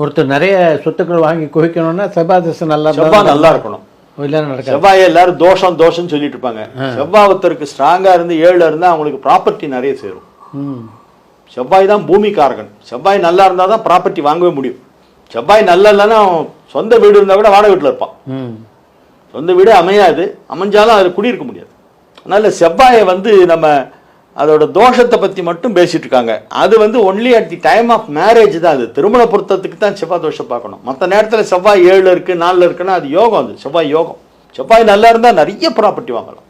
ஒருத்தர் நிறைய சொத்துக்கள் வாங்கி குவிக்கணும்னா செவ்வாய் திசை நல்லா செவ்வாய் நல்லா இருக்கணும். செவ்வாயை எல்லாரும் தோஷம் தோஷம்னு சொல்லிட்டு இருப்பாங்க. செவ்வாய் ஒருத்தருக்கு ஸ்ட்ராங்கா இருந்து ஏழுல இருந்தா அவங்களுக்கு ப்ராப்பர்ட்டி நிறைய சேரும். செவ்வாய் தான் பூமிக்காரகன். செவ்வாய் நல்லா இருந்தா தான் ப்ராப்பர்ட்டி வாங்கவே முடியும். செவ்வாய் நல்லா இல்லைன்னா சொந்த வீடு இருந்தா கூட வாடகை வீட்டில் இருப்பான். சொந்த வீடு அமையாது. அமைஞ்சாலும் அதில் குடியிருக்க முடியாது. அதனால செவ்வாயை வந்து நம்ம அதோட தோஷத்தை பற்றி மட்டும் பேசிட்டு இருக்காங்க. அது வந்து only at the time of marriage தான் அது. திருமண பொருத்தத்துக்கு தான் செவ்வாய் தோஷம் பார்க்கணும். மற்ற நேரத்தில் செவ்வாய் ஏழில் இருக்கு நாலில் இருக்குன்னா அது யோகம் அது. செவ்வாய் யோகம். செவ்வாய் நல்லா இருந்தால் நிறைய ப்ராப்பர்ட்டி வாங்கலாம்.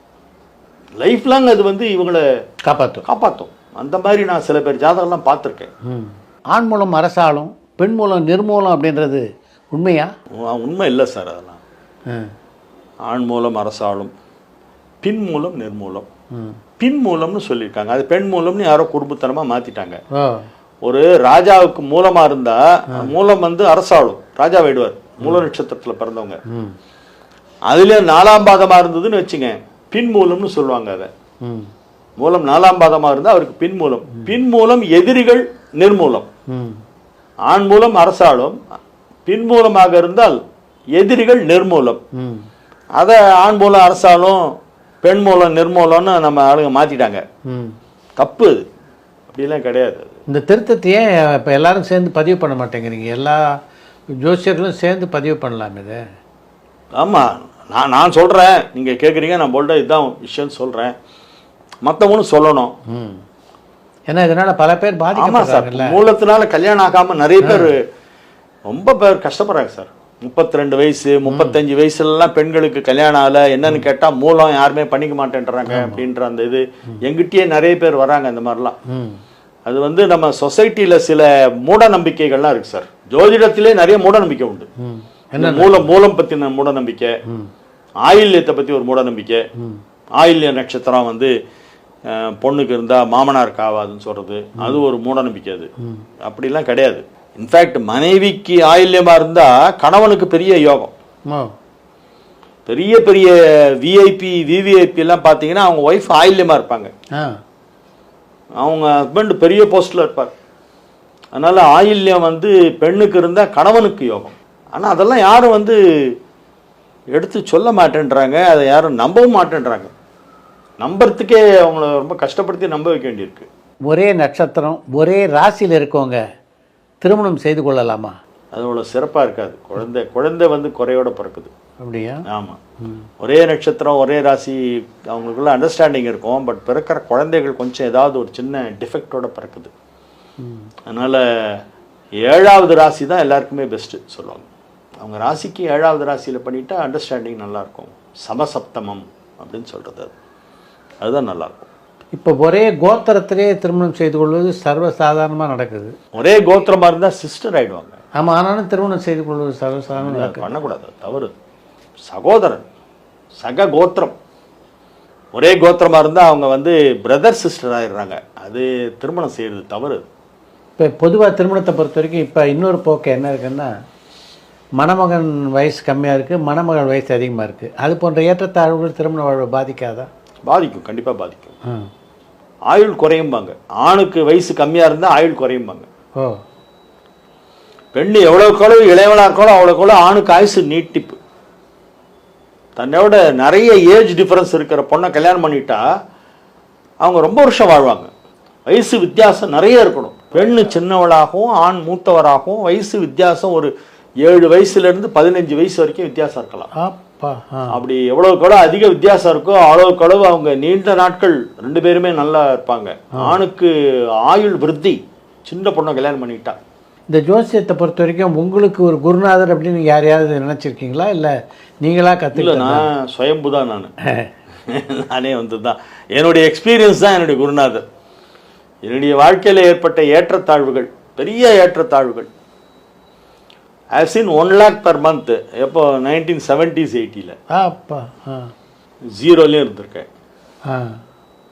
லைஃப் லாங் அது வந்து இவங்களை காப்பாற்றும் காப்பாற்றும் அந்த மாதிரி நான் சில பேர் ஜாதகம்லாம் பார்த்துருக்கேன். ஆண் மூலம் அரசாலும் பெண் மூலம் நிர்மூலம் அப்படின்றது உண்மையா? உண்மை இல்லை சார் அதெல்லாம். ஆண் மூலம் அரசாளும் பின் மூலம் நிர்மூலம். பின் மூலம்னு சொல்லியிருக்காங்க. அது பெண் மூலம்னு யாரோ குடும்பத்தனமா மாத்திட்டாங்க. ஓ ஒரு ராஜாவுக்கு மூலமா இருந்தா மூலம் வந்து அரசாளும் ராஜா விடுவார் மூல நட்சத்திரத்துல பிறந்தவங்க. அதுல நாலாம் பாதமா இருந்ததுன்னு வச்சுங்க. பின் மூலம்னு சொல்லுவாங்க அதை. மூலம் நாலாம் பாதமா இருந்தா அவருக்கு பின் மூலம். பின் மூலம் எதிரிகள் நிர்மூலம். ஆண் மூலம் அரசாளும் பின் மூலமாக இருந்தால் எதிரிகள் நிர்மூலம். அதை ஆண் மூலம் அரசாலும் பெண் மூலம் நிர்மூலம்னு நம்ம ஆளுங்க மாத்திட்டாங்க. ம். தப்பு அது அப்படிலாம் கிடையாது. இந்த திருத்தத்தையே இப்போ எல்லாரும் சேர்ந்து பதிவு பண்ண மாட்டேங்கிறீங்க? எல்லா ஜோசியர்களும் சேர்ந்து பதிவு பண்ணலாம் இதை. ஆமா. நான் நான் சொல்றேன். நீங்க கேக்குறீங்க நான் போல்டா இதுதான் விஷயம் சொல்றேன். மத்தவங்களும் சொல்லணும். ம். ஏன்னா இதனால பல பேர் பாதிக்கப்படுறாங்கல்ல. மூலத்தினால கல்யாணம் ஆகாம நிறைய பேர் ரொம்ப பேர் கஷ்டப்படுறாங்க சார். முப்பத்தி ரெண்டு வயசு முப்பத்தஞ்சு வயசுலலாம் பெண்களுக்கு கல்யாணம் ஆகல. என்னன்னு கேட்டா மூலம் யாருமே பண்ணிக்க மாட்டேன்றாங்க அப்படின்ற அந்த இது. எங்கிட்டயே நிறைய பேர் வராங்க அந்த மாதிரிலாம். அது வந்து நம்ம சொசைட்டில சில மூட நம்பிக்கைகள்லாம் இருக்கு சார். ஜோதிடத்திலே நிறைய மூட நம்பிக்கை உண்டு இந்த மூலம் மூலம் பத்தின மூட நம்பிக்கை ஆயில்யத்தை பத்தி ஒரு மூட நம்பிக்கை ஆயில்ய நட்சத்திரம் வந்து பொண்ணுக்கு இருந்தா மாமனாருக்கு ஆகாதுன்னு சொல்றது. அது ஒரு மூட நம்பிக்கை அது அப்படிலாம் கிடையாது. இன்ஃபேக்ட் மனைவிக்கு ஆயில்யமா இருந்தா கணவனுக்கு பெரிய யோகம். பெரிய பெரிய விஐபி விவிஐபி எல்லாம் பார்த்தீங்கன்னா அவங்க ஒய்ஃப் ஆயில்யமா இருப்பாங்க. அவங்க ஹஸ்பண்ட் பெரிய போஸ்ட்ல இருப்பார். அதனால ஆயில்யம் வந்து பெண்ணுக்கு இருந்தா கணவனுக்கு யோகம். ஆனா அதெல்லாம் யாரும் வந்து எடுத்து சொல்ல மாட்டேன்றாங்க. அதை யாரும் நம்பவும் மாட்டேன்றாங்க. நம்புறதுக்கே அவங்கள ரொம்ப கஷ்டப்படுத்தி நம்ப வைக்க வேண்டியிருக்கு. ஒரே நட்சத்திரம் ஒரே ராசியில் இருக்கவங்க திருமணம் செய்து கொள்ளலாமா? அது அவ்வளோ சிறப்பா இருக்காது. குழந்தை குழந்தை வந்து குறையோட பிறக்குது. அப்படியா? ஆமா. ஒரே நட்சத்திரம் ஒரே ராசி அவங்களுக்குள்ள அண்டர்ஸ்டாண்டிங் இருக்கும் பட் பிறக்கிற குழந்தைகள் கொஞ்சம் ஏதாவது ஒரு சின்ன டிஃபெக்டோட பிறக்குது. அதனால ஏழாவது ராசி தான் எல்லாருக்குமே பெஸ்ட்டு சொல்லுவாங்க. அவங்க ராசிக்கு ஏழாவது ராசியில் பண்ணிட்டா அண்டர்ஸ்டாண்டிங் நல்லா இருக்கும். சமசப்தமம் அப்படின்னு சொல்றது அது. அதுதான் நல்லா இருக்கும். இப்போ ஒரே கோத்திரத்திலே திருமணம் செய்து கொள்வது சர்வசாதாரணமாக நடக்குது. ஒரே கோத்திரமா இருந்தா சிஸ்டர் ஆயிடுவாங்க. ஆமாம் ஆனாலும் திருமணம் செய்து கொள்வது நடக்குது. பண்ணக்கூடாது தவறு. சகோதரன் சக கோத்திரம். ஒரே கோத்திரமா இருந்தா அவங்க வந்து பிரதர் சிஸ்டர் ஆயிடுறாங்க. அது திருமணம் செய்யறது தவறு. இப்போ பொதுவாக திருமணத்தை பொறுத்த வரைக்கும் இப்போ இன்னொரு போக்கு என்ன இருக்குன்னா மணமகன் வயசு கம்மியாக இருக்குது மணமகள் வயசு அதிகமாக இருக்குது அது போன்ற ஏற்றத்தாழ்வுகள் திருமண வாழ்வை பாதிக்காதா? பாதிக்கும் கண்டிப்பா பாதிக்கும். ஆயுள் குறையும்பாங்க. ஆணுக்கு வயசு கம்மியா இருந்தா ஆயுள் குறையும்பாங்க. ஓ. பெண்ணு எவ்வளவுக்கு எவ்வளவு இளையவளா இருக்காளோ அவ்வளவுக்கு எவ்வளவு ஆணுக்கு ஆயுசு நீட்டிப்பு. தன்னோட நிறைய ஏஜ் டிஃபரன்ஸ் இருக்கிற பொண்ணை கல்யாணம் பண்ணிட்டா அவங்க ரொம்ப வருஷம் வாழ்வாங்க. வயசு வித்தியாசம் நிறைய இருக்கணும். பெண்ணு சின்னவளாகவும் ஆண் மூத்தவராகவும் வயசு வித்தியாசம் ஒரு ஏழு வயசுல இருந்து பதினஞ்சு வயசு வரைக்கும் வித்தியாசம் இருக்கலாம். அப்படி எவ்வளவுக்கு எவ்வளவு அதிக வித்தியாசம் இருக்கோ அவ்வளவுக்கு அளவு அவங்க நீண்ட நாட்கள் ரெண்டு பேருமே நல்லா இருப்பாங்க. ஆணுக்கு ஆயுள் விருத்தி சின்ன பொண்ணை கல்யாணம் பண்ணிட்டா இந்த ஜோசியத்தை பொறுத்த வரைக்கும் உங்களுக்கு ஒரு குருநாதர் அப்படின்னு யாரையாவது நினச்சிருக்கீங்களா? இல்லை நீங்களா இல்ல கற்றுக்கலாம் நான் சுயம்பு தான் நான் நானே வந்து தான் என்னுடைய எக்ஸ்பீரியன்ஸ் தான் என்னுடைய குருநாதர். என்னுடைய வாழ்க்கையில ஏற்பட்ட ஏற்றத்தாழ்வுகள் பெரிய ஏற்றத்தாழ்வுகள். I seen one lakh per month எப்போ? நைன்டீன் செவன்டிஸ் எயிட்டியில் அப்பா ஜீரோலையும் இருந்திருக்கேன்.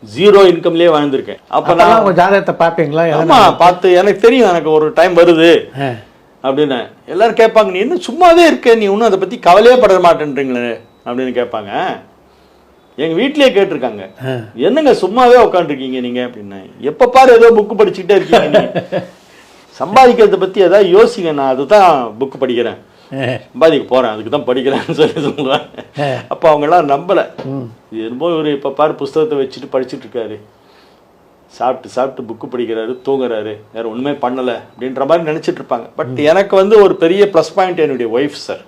ஜீரோ இன்கம்லேயே வாழ்ந்திருக்கேன். அப்போ நான் உங்கள் ஜாதகத்தை பார்ப்பீங்களா? ஆமா பார்த்து எனக்கு தெரியும் எனக்கு ஒரு டைம் வருது. அப்படின்னு. எல்லாரும் கேட்பாங்க நீ என்ன சும்மாவே இருக்க? நீ ஒன்றும் அதை பத்தி கவலையே பட மாட்டேன்றீங்களே? அப்படின்னு கேட்பாங்க. எங்க வீட்லயே கேட்டிருக்காங்க. என்னங்க சும்மாவே உட்காந்துருக்கீங்க நீங்க? அப்படின்னு. எப்ப பாரு ஏதோ புக்கு படிச்சுக்கிட்டே இருக்கீங்க சம்பாதிக்கிறத பற்றி ஏதாவது யோசிங்க நான் அதுதான் புக் படிக்கிறேன். சம்பாதிக்க போகிறேன் அதுக்கு தான் படிக்கிறேன்னு சொல்லி சொல்லுவேன் அப்போ அவங்கெல்லாம் நம்பலை. இது என்னமோ இவர் இப்போ பாரு புஸ்தகத்தை வச்சுட்டு படிச்சுட்டு இருக்காரு. சாப்பிட்டு சாப்பிட்டு புக்கு படிக்கிறாரு தூங்குறாரு. வேற ஒன்றுமே பண்ணலை அப்படின்ற மாதிரி நினச்சிட்டு இருப்பாங்க. பட் எனக்கு வந்து ஒரு பெரிய ப்ளஸ் பாயிண்ட் என்னுடைய ஒய்ஃப் சார்